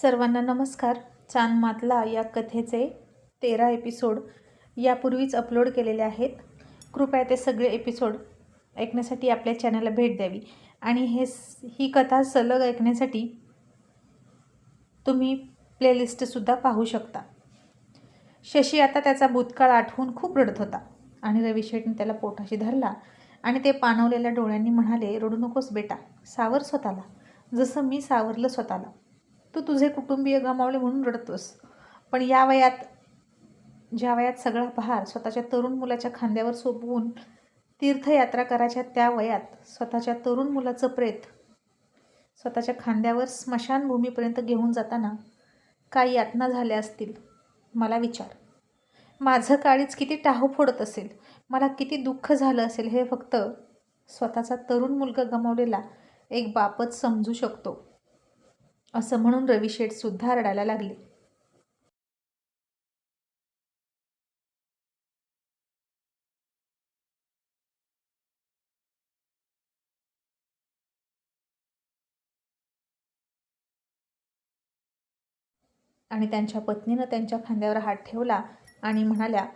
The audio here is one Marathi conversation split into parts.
सर्वांना नमस्कार. चान मातला या कथेचे तेरा एपिसोड यापूर्वीच अपलोड केलेले आहेत. कृपया ते सगळे एपिसोड ऐकण्यासाठी आपल्या चॅनलला भेट द्यावी. आणि हे ही कथा सलग ऐकण्यासाठी तुम्ही प्लेलिस्टसुद्धा पाहू शकता. शशी आता त्याचा भूतकाळ आठवून खूप रडत होता आणि रवी शेटने त्याला पोटाशी धरला आणि ते पाणवलेल्या डोळ्यांनी म्हणाले रडू नकोस बेटा सावर स्वतःला. जसं मी सावरलं स्वतःला. तू तुझे कुटुंबीय गमावले म्हणून रडतोस. पण या वयात ज्या वयात सगळा भार स्वतःच्या तरुण मुलाच्या खांद्यावर सोपवून तीर्थयात्रा करायच्या त्या वयात स्वतःच्या तरुण मुलाचं प्रेत स्वतःच्या खांद्यावर स्मशानभूमीपर्यंत घेऊन जाताना काय यातना झाल्या असतील मला विचार. माझं काळीच किती टाहो फोडत असेल मला किती दुःख झालं असेल हे फक्त स्वतःचा तरुण मुलगा गमावलेला एक बापच समजू शकतो. असं म्हणून रवी शेठसुद्धा रडायला लागले. आणि त्यांच्या पत्नीनं त्यांच्या खांद्यावर हात ठेवला आणि म्हणाल्या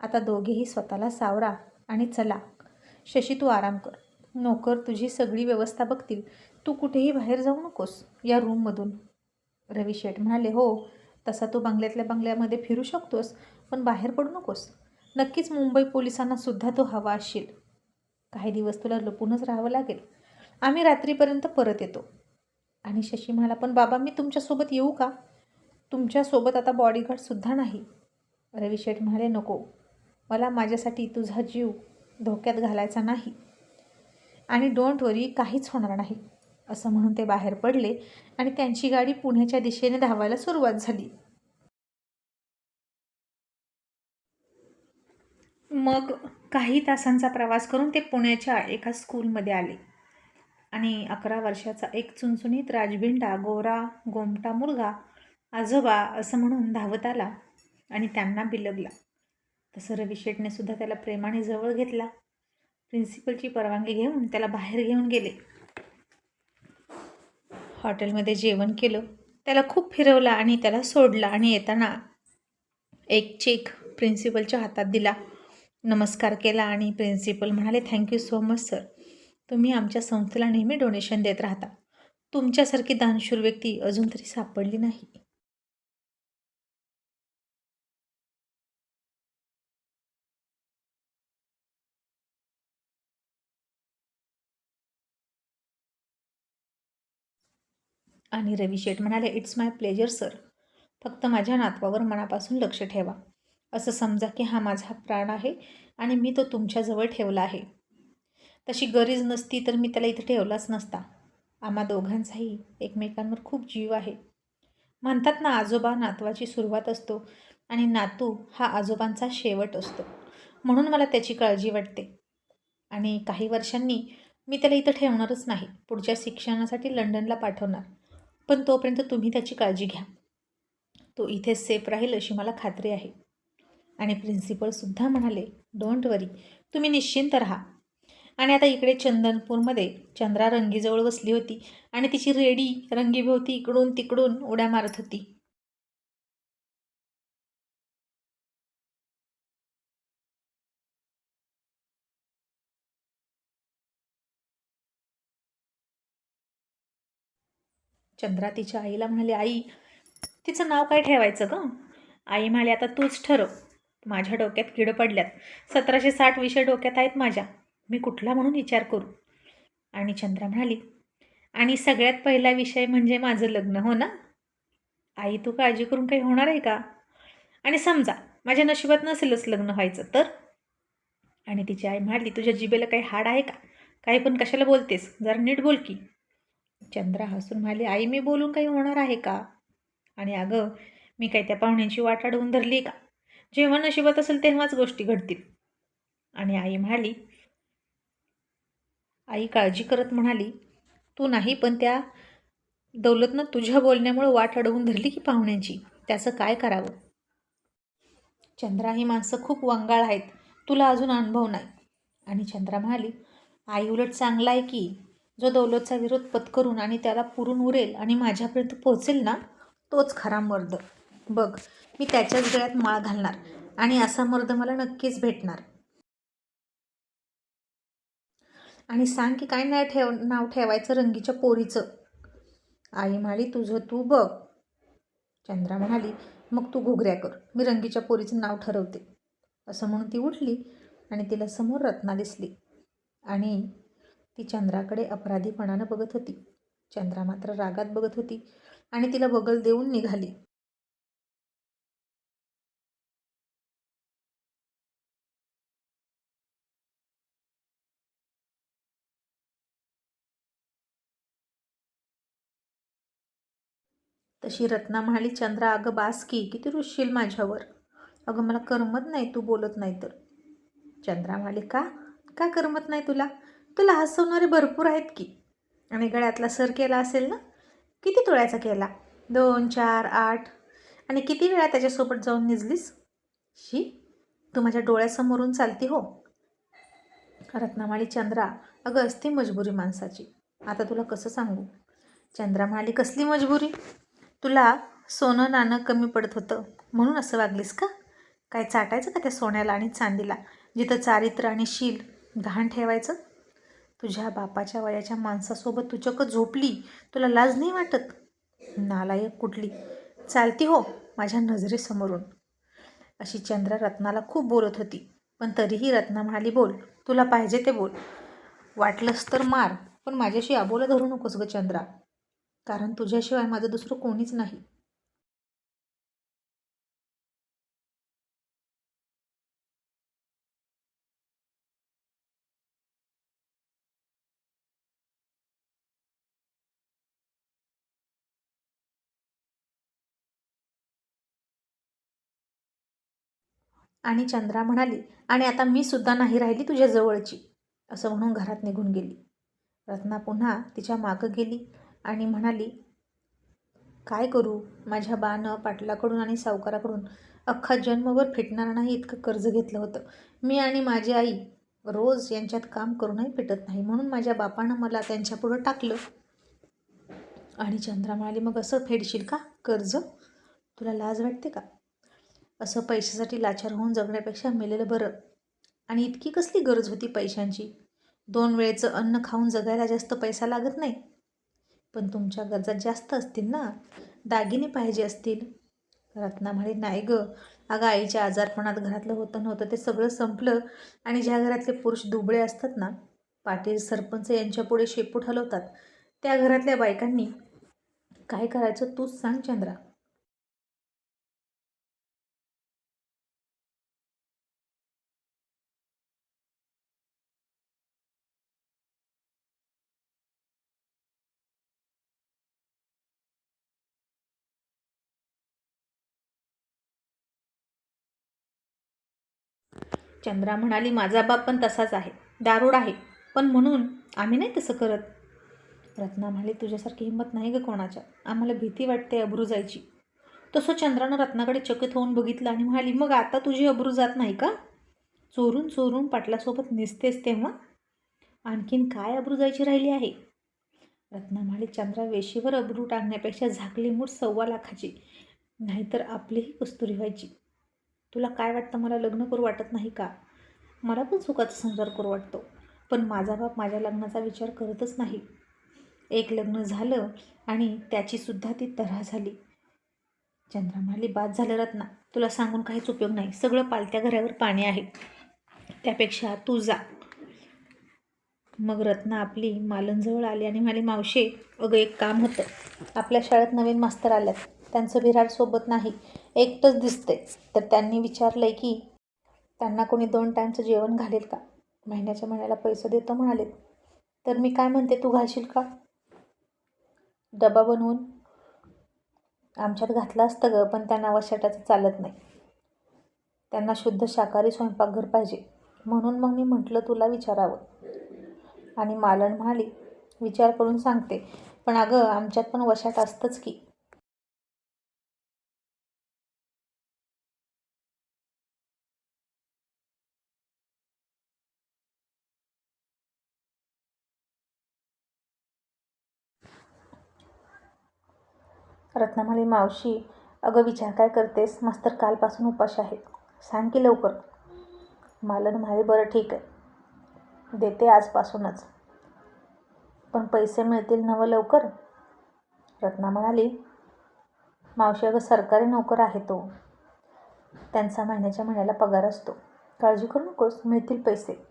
आता दोघेही स्वतःला सावरा आणि चला. शशी तू आराम कर. नोकर तुझी सगळी व्यवस्था बघतील. तू कुठेही बाहेर जाऊ नकोस या रूममधून रवी शेठ म्हणाले हो तसा तू बंगल्यातल्या बंगल्यामध्ये फिरू शकतोस पण बाहेर पडू नकोस. नक्कीच मुंबई पोलिसांना सुद्धा तो हवा असशील काही दिवस तुला लपूनच राहावं लागेल. आम्ही रात्रीपर्यंत परत येतो. आणि शशी म्हणाला पण बाबा मी तुमच्यासोबत येऊ का? तुमच्यासोबत आता बॉडीगार्डसुद्धा नाही. रवी शेठ म्हणाले नको. मला माझ्यासाठी तुझा जीव धोक्यात घालायचा नाही. आणि डोंट वरी काहीच होणार नाही. असं म्हणून ते बाहेर पडले आणि त्यांची गाडी पुण्याच्या दिशेने धावायला सुरुवात झाली. मग काही तासांचा प्रवास करून ते पुण्याच्या एका स्कूलमध्ये आले. आणि अकरा वर्षाचा एक चुनचुनीत राजभिंडा गोरा गोमटा मुलगा आजोबा असं म्हणून धावत आला आणि त्यांना बिलगला. तसं रवी सुद्धा त्याला प्रेमाने जवळ घेतला. प्रिन्सिपलची परवानगी घेऊन त्याला बाहेर घेऊन गेले. हॉटेलमध्ये जेवण केलं. त्याला खूप फिरवला आणि त्याला सोडला आणि येताना एक चेक प्रिन्सिपलच्या हातात दिला. नमस्कार केला आणि प्रिन्सिपल म्हणाले थँक्यू सो मच सर तुम्ही आमच्या संस्थेला नेहमी डोनेशन देत राहता. तुमच्यासारखी दानशूर व्यक्ती अजून तरी सापडली नाही. आणि रवी शेठ म्हणाले इट्स माय प्लेजर सर फक्त माझ्या नातवावर मनापासून लक्ष ठेवा. असं समजा की हा माझा प्राण आहे आणि मी तो तुमच्याजवळ ठेवला आहे. तशी गरज नसती तर मी त्याला इथं ठेवलाच नसता. आम्हा दोघांचाही एकमेकांवर खूप जीव आहे. म्हणतात ना आजोबा नातवाची सुरुवात असतो आणि नातू हा आजोबांचा शेवट असतो. म्हणून मला त्याची काळजी वाटते. आणि काही वर्षांनी मी त्याला इथं ठेवणारच नाही. पुढच्या शिक्षणासाठी लंडनला पाठवणार. पण तोपर्यंत तुम्ही त्याची काळजी घ्या. तो इथेच सेफ राहील अशी मला खात्री आहे. आणि प्रिन्सिपलसुद्धा म्हणाले डोंट वरी तुम्ही निश्चिंत राहा. आणि आता इकडे चंदनपूरमध्ये चंद्रा रंगीजवळ बसली होती आणि तिची रेडी रंगीभोवती इकडून तिकडून उड्या मारत होती. चंद्रा तिच्या आईला म्हणाली आई तिचं नाव काय ठेवायचं गं? आई म्हणाली आता तूच ठरव. माझ्या डोक्यात किडं पडल्यात. सतराशे साठ विषय डोक्यात आहेत माझ्या. मी कुठला म्हणून विचार करू? आणि चंद्रा म्हणाली आणि सगळ्यात पहिला विषय म्हणजे माझं लग्न हो ना? आई तू काळजी करून काही होणार आहे का? आणि समजा माझ्या नशिबात नसेलच लग्न व्हायचं तर? आणि तिची आई म्हणाली तुझ्या जिबेला काही हाड आहे का? काही पण कशाला बोलतेस? जरा नीट बोल की. चंद्रा हसून म्हणाली आई मी बोलून काही होणार आहे का? आणि अगं मी काय त्या पाहुण्यांची वाट अडवून धरली का? जेव्हा नशिबात असेल तेव्हाच गोष्टी घडतील. आणि आई म्हणाली आई काळजी करत म्हणाली तू नाही पण त्या दौलतनं तुझ्या बोलण्यामुळं वाट अडवून धरली की पाहुण्यांची. त्याचं काय करावं? चंद्रा ही माणसं खूप वंगाळ आहेत. तुला अजून अनुभव नाही. आणि चंद्रा म्हणाली आई उलट चांगला आहे की जो दौलतचा विरोध पत्करून आणि त्याला पुरून उरेल आणि माझ्यापर्यंत पोहोचेल ना तोच खरा मर्द. बघ मी त्याच्याच गळ्यात माळ घालणार आणि असा मर्द मला नक्कीच भेटणार. आणि सांग की काय नाही ठेव नाव ठेवायचं रंगीच्या पोरीचं. आई म्हणाली तुझं तू बघ. चंद्रा म्हणाली मग तू घुगऱ्या कर मी रंगीच्या पोरीचं नाव ठरवते. असं म्हणून ती उठली आणि तिला समोर रत्ना दिसली. आणि ती चंद्राकडे अपराधीपणानं बघत होती. चंद्रा मात्र रागात बघत होती आणि तिला बगल देऊन निघाली. तशी रत्ना म्हणाली चंद्रा अगं बास की किती रुसशील माझ्यावर. अगं मला करमत नाही तू बोलत नाही तर चंद्रा म्हणाली का? का करमत नाही तुला? तुला हसवणारे भरपूर आहेत की. आणि गळ्यातला सर केला असेल ना? किती तोळ्याचा केला? दोन चार आठ. आणि किती वेळा त्याच्यासोबत जाऊन निजलीस? शी तू माझ्या डोळ्यासमोरून चालती हो. रत्नामाळी चंद्रा अगं असते मजबुरी माणसाची. आता तुला कसं सांगू? चंद्रा म्हणाली कसली मजबुरी? तुला सोनं नाणं कमी पडत होतं म्हणून असं वागलीस का? काय चाटायचं का त्या सोन्याला आणि चांदीला जिथं चारित्र आणि शील गहाण ठेवायचं? तुझ्या बापाच्या वयाच्या माणसासोबत तू चक्क झोपली तुला लाज नाही वाटत? नालायक कुठली? चालती हो माझ्या नजरेसमोरून. अशी चंद्रा रत्नाला खूप बोलत होती पण तरीही रत्ना म्हणाली बोल तुला पाहिजे ते बोल. वाटलंस तर मार पण माझ्याशी आबोला धरू नकोस ग चंद्रा. कारण तुझ्याशिवाय माझं दुसरं कोणीच नाही. आणि चंद्रा म्हणाली आणि आता मी सुद्धा नाही राहिली तुझ्या जवळची. असं म्हणून घरात निघून गेली. रत्ना पुन्हा तिच्या मागं गेली आणि म्हणाली काय करू? माझ्या बानं पाटलाकडून आणि सावकाराकडून अख्खा जन्मभर फिटणार नाही इतकं कर्ज घेतलं होतं. मी आणि माझी आई रोज यांच्यात काम करूनही फिटत नाही म्हणून माझ्या बापानं मला त्यांच्यापुढं टाकलं. आणि चंद्रा म्हणाली मग असं फेडशील का कर्ज? तुला लाज वाटते का? असं पैशासाठी लाचार होऊन जगण्यापेक्षा मेलेलं बरं. आणि इतकी कसली गरज होती पैशांची? दोन वेळेचं अन्न खाऊन जगायला जास्त पैसा लागत नाही. पण तुमच्या गरजा जास्त असतील ना? दागिने पाहिजे असतील. रत्ना म्हणे नाही गं. अगं आईच्या आजारपणात घरातलं होतं नव्हतं ते सगळं संपलं आणि ज्या घरातले पुरुष दुबळे असतात ना पाटील सरपंच यांच्यापुढे शेपूट हलवतात त्या घरातल्या बायकांनी. काय करायचं तूच सांग चंद्रा. चंद्रा म्हणाली माझा बाप पण तसाच आहे. दारूड आहे. पण म्हणून आम्ही नाही तसं करत. रत्ना म्हणाली तुझ्यासारखी हिंमत नाही ग कोणाच्या. आम्हाला भीती वाटते अब्रू जायची. तसं चंद्रानं रत्नाकडे चकित होऊन बघितलं आणि म्हणाली मग आता तुझी अब्रू जात नाही का? चोरून चोरून पाटलासोबत निसतेस तेव्हा आणखीन काय अब्रू जायची राहिली आहे? रत्ना म्हणाली चंद्रा वेशीवर अब्रू टाकण्यापेक्षा झाकली मूठ सव्वा लाखाची. नाहीतर आपलीही कस्तुरी व्हायची. तुला काय वाटतं? मला लग्न करू वाटत नाही का? मला पण सुखाचा संसार करू वाटतो. पण माझा बाप माझ्या लग्नाचा विचार करतच नाही. एक लग्न झालं आणि त्याचीसुद्धा ती तऱ्हा झाली. चंद्रा म्हणाली बाद झालं रत्ना. तुला सांगून काहीच उपयोग नाही. सगळं पालत्या घरावर पाणी आहे. त्यापेक्षा तू जा. मग रत्ना आपली मालनजवळ आली आणि म्हणाली मावशे अगं एक काम होतं. आपल्या शाळेत नवीन मास्तर आल्यात. त्यांचं विराट सोबत नाही एकटंच दिसते. तर त्यांनी विचारलंय की त्यांना कोणी दोन टाईमचं जेवण घालेल का? महिन्याच्या महिन्याला पैसे देतो म्हणालेत. तर मी काय म्हणते तू घालशील का? डबा बनवून आमच्यात घातलं असतं गं पण त्यांना वशाटाचं चालत नाही. त्यांना शुद्ध शाकाहारी स्वयंपाकघर पाहिजे. म्हणून मग मी म्हटलं तुला विचारावं. आणि मालन म्हणाली विचार करून सांगते. पण अगं आमच्यात पण वशाट असतंच की. रत्नामाली मावशी अगं विचार काय करतेस? मास्तर कालपासून उपाशी आहेत. सांग की लवकर. मालन म्हणाले बरं ठीक आहे. देते आजपासूनच. पण पैसे मिळतील नवं लवकर? रत्ना म्हणाली मावशी अगं सरकारी नोकर आहे तो. त्यांचा महिन्याच्या महिन्याला पगार असतो. काळजी करू नकोस मिळतील पैसे.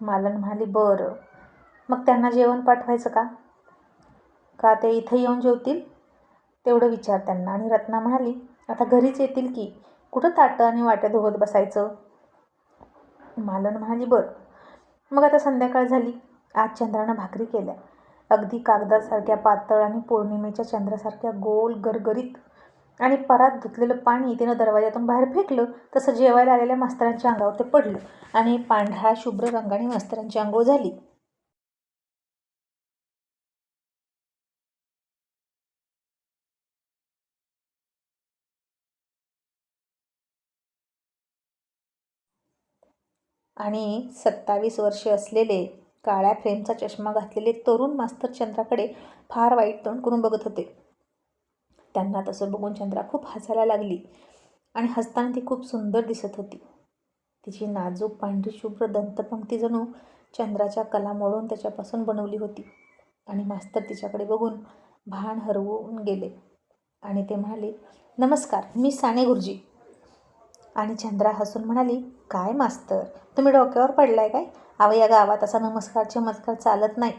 मालन म्हणाली बरं. मग त्यांना जेवण पाठवायचं का? का ते इथं येऊन जेवतील? तेवढं विचार त्यांना. आणि रत्ना म्हणाली आता घरीच येतील की. कुठं ताटं आणि वाट्या धुवत बसायचं? मालन म्हणाली बरं. मग आता संध्याकाळ झाली. आज चंद्रानं भाकरी केल्या. अगदी कागदासारख्या पातळ आणि पौर्णिमेच्या चंद्रासारख्या गोल गरगरीत आणि परात धुतलेलं पाणी तिनं दरवाजातून बाहेर फेकलं तसं जेवायला आलेल्या मास्तरांच्या अंगावर ते पडलं आणि पांढऱ्या शुभ्र रंगाने मास्तरांची आंघोळ झाली. आणि सत्तावीस वर्षे असलेले काळ्या फ्रेमचा चष्मा घातलेले तरुण मास्तर चंद्राकडे फार वाईट तोंड करून बघत होते. त्यांना तसं बघून चंद्रा खूप हसायला लागली आणि हसताना ती खूप सुंदर दिसत होती. तिची नाजूक पांढरी शुभ्र दंतपंक्ती जणू चंद्राच्या कला मोडून त्याच्यापासून बनवली होती आणि मास्तर तिच्याकडे बघून भान हरवून गेले. आणि ते म्हणाले नमस्कार मी साने गुरुजी. आणि चंद्रा हसून म्हणाली काय मास्तर तुम्ही डोक्यावर पडलाय काय? अव या गावात असा नमस्कार चमत्कार चालत नाही.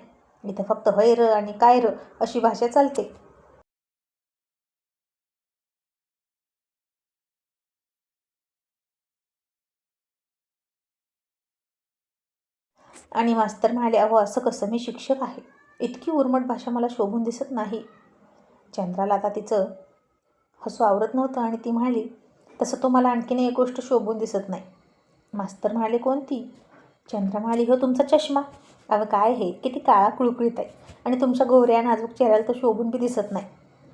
इथं फक्त होय र आणि काय र अशी भाषा चालते. आणि मास्तर म्हणाले अहो असं कसं? मी शिक्षक आहे. इतकी उर्मट भाषा मला शोभून दिसत नाही. चंद्राला आता तिचं हसू आवरत नव्हतं आणि ती म्हणाली तसं तो मला आणखीन एक गोष्ट शोभून दिसत नाही. मास्तर म्हणाले कोणती? चंद्र म्हणाली हो तुमचा चष्मा. अगं काय हे? किती काळा कुळकुळीत आहे आणि तुमच्या गोऱ्या नाजूक चेहऱ्याला तर शोभून बी दिसत नाही.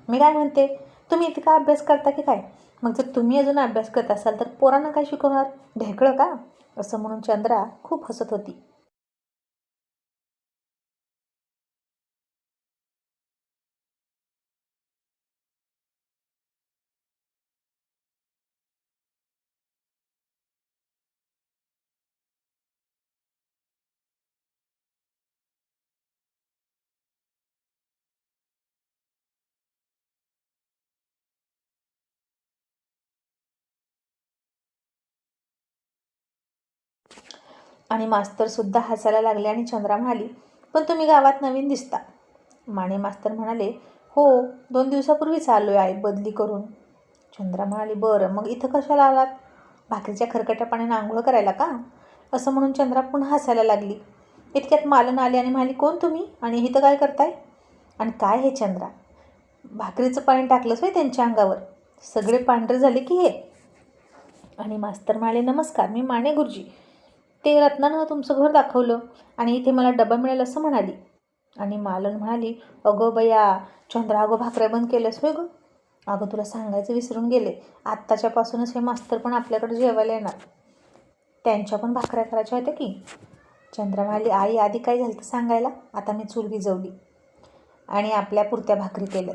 मी काय म्हणते? तुम्ही इतका अभ्यास करता की काय? मग जर तुम्ही अजून अभ्यास करत असाल तर पोरांना काय शिकवणार? ढेकळं का? असं म्हणून चंद्रा खूप हसत होती. आणि मास्तरसुद्धा हसायला लागले आणि चंद्रा म्हणाली पण तुम्ही गावात नवीन दिसता. माने मास्तर म्हणाले हो दोन दिवसापूर्वीच आलो आहे बदली करून. चंद्रा म्हणाली बरं मग इथं कशाला आलात? भाकरीच्या खरकट्या पाण्यानं आंघोळ करायला का? असं म्हणून चंद्रा पुन्हा हसायला लागली. इतक्यात मालन आली आणि म्हणाली कोण तुम्ही? आणि इथं काय करताय? आणि काय हे चंद्रा? भाकरीचं पाणी टाकलंच होय त्यांच्या अंगावर? सगळे पांढरे झाले की हे? आणि मास्तर म्हणाले नमस्कार मी माने गुरुजी. ते रत्नानं तुमचं घर दाखवलं आणि इथे मला डबा मिळेल असं म्हणाली. आणि मालन म्हणाली अगं बया चंद्रा अगं भाकऱ्या बंद केलंस होय गं? अगं तुला सांगायचं विसरून गेले. आत्ताच्यापासूनच हे मास्तर पण आपल्याकडे जेवायला येणार. त्यांच्या पण भाकऱ्या करायच्या होत्या की? चंद्रा म्हणाली आई आधी काय झालं तर सांगायला? आता मी चूल भिजवली आणि आपल्या पुरत्या भाकरी केल्या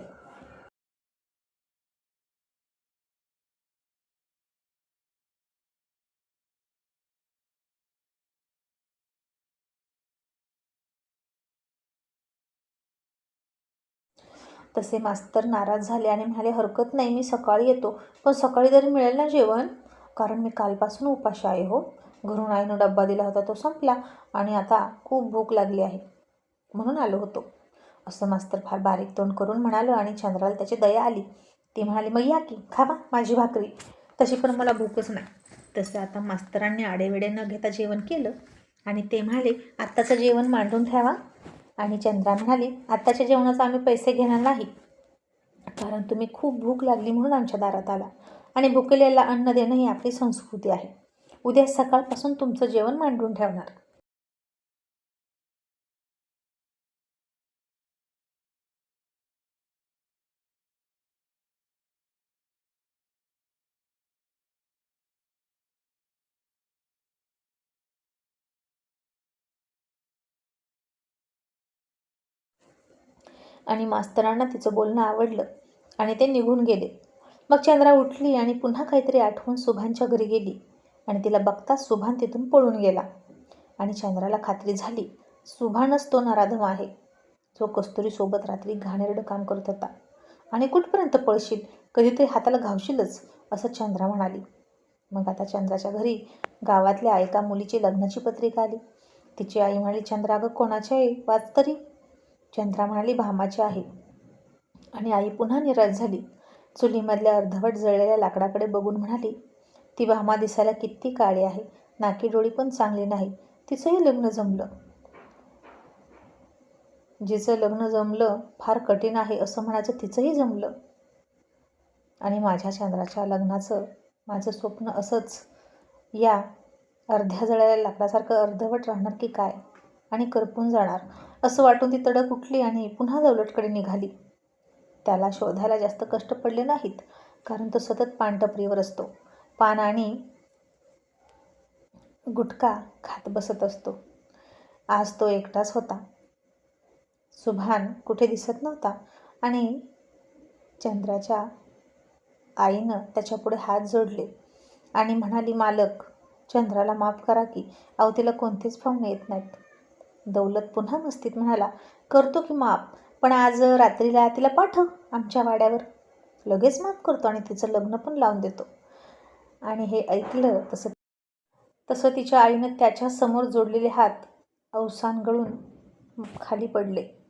तसे मास्तर नाराज झाले आणि म्हणाले हरकत नाही मी सकाळी येतो. पण सकाळी जरी मिळेल ना जेवण? कारण मी कालपासून उपाशी आहे हो. घरून आईनं डब्बा दिला होता तो संपला आणि आता खूप भूक लागली आहे. म्हणून आलो होतो. असं मास्तर फार बारीक तोंड करून म्हणालं आणि चंद्राला त्याची दया आली. ती म्हणाली मग या की खावा माझी भाकरी. तशी पण मला भूकच नाही. तसं आता मास्तरांनी आडेवेडे न घेता जेवण केलं आणि ते म्हणाले आत्ताचं जेवण मांडून ठेवा. आणि चंद्रा म्हणाली आत्ताच्या जेवणाचा आम्ही पैसे घेणार नाही. कारण तुम्ही खूप भूक लागली म्हणून आमच्या दारात आला आणि भुकेलेला अन्न देणं ही आपली संस्कृती आहे. उद्या सकाळपासून तुमचं जेवण मांडून ठेवणार. आणि मास्तरांना तिचं बोलणं आवडलं आणि ते निघून गेले. मग चंद्रा उठली आणि पुन्हा काहीतरी आठवून सुभानच्या घरी गेली आणि तिला बघताच सुभान तिथून पळून गेला. आणि चंद्राला खात्री झाली सुभानच तो नराधम आहे. जो कस्तुरीसोबत रात्री घाणेरडं काम करत होता. आणि कुठपर्यंत पळशील? कधीतरी हाताला घावशीलच असं चंद्रा म्हणाली. मग आता चंद्राच्या घरी गावातल्या एका मुलीची लग्नाची पत्रिका आली. तिची आई म्हणाली चंद्रा अगं कोणाची आई? वाच तरी. चंद्रा म्हणाली भामाची आहे. आणि आई पुन्हा निराश झाली. चुलीमधल्या अर्धवट जळलेल्या लाकडाकडे बघून म्हणाली ती भामा दिसायला किती काळी आहे. नाकी डोळी पण चांगली नाही. तिचंही लग्न जमलं. जिचं लग्न जमलं फार कठीण आहे असं म्हणायचं तिचंही जमलं. आणि माझ्या चंद्राच्या लग्नाचं माझं स्वप्न असंच या अर्ध्या जळाल्या लाकडासारखं अर्धवट राहणार की काय? आणि करपून जाणार. असं वाटून ती तडक उठली आणि पुन्हा दौलटकडे निघाली. त्याला शोधायला जास्त कष्ट पडले नाहीत कारण तो सतत पानटपरीवर असतो. पान आणि गुटखा खात बसत असतो. आज तो एकटाच होता. सुभान कुठे दिसत नव्हता आणि चंद्राच्या आईनं त्याच्यापुढे हात जोडले आणि म्हणाली मालक चंद्राला माफ करा की अहो तिला कोणतेच पाहुणे येत नाहीत. दौलत पुन्हा मस्तीत म्हणाला करतो की माफ पण आज रात्रीला तिला पाठव आमच्या वाड्यावर. लगेच माफ करतो आणि तिचं लग्न पण लावून देतो. आणि हे ऐकलं तसं तसं तिच्या आईनं त्याच्यासमोर जोडलेले हात अवसान गळून खाली पडले.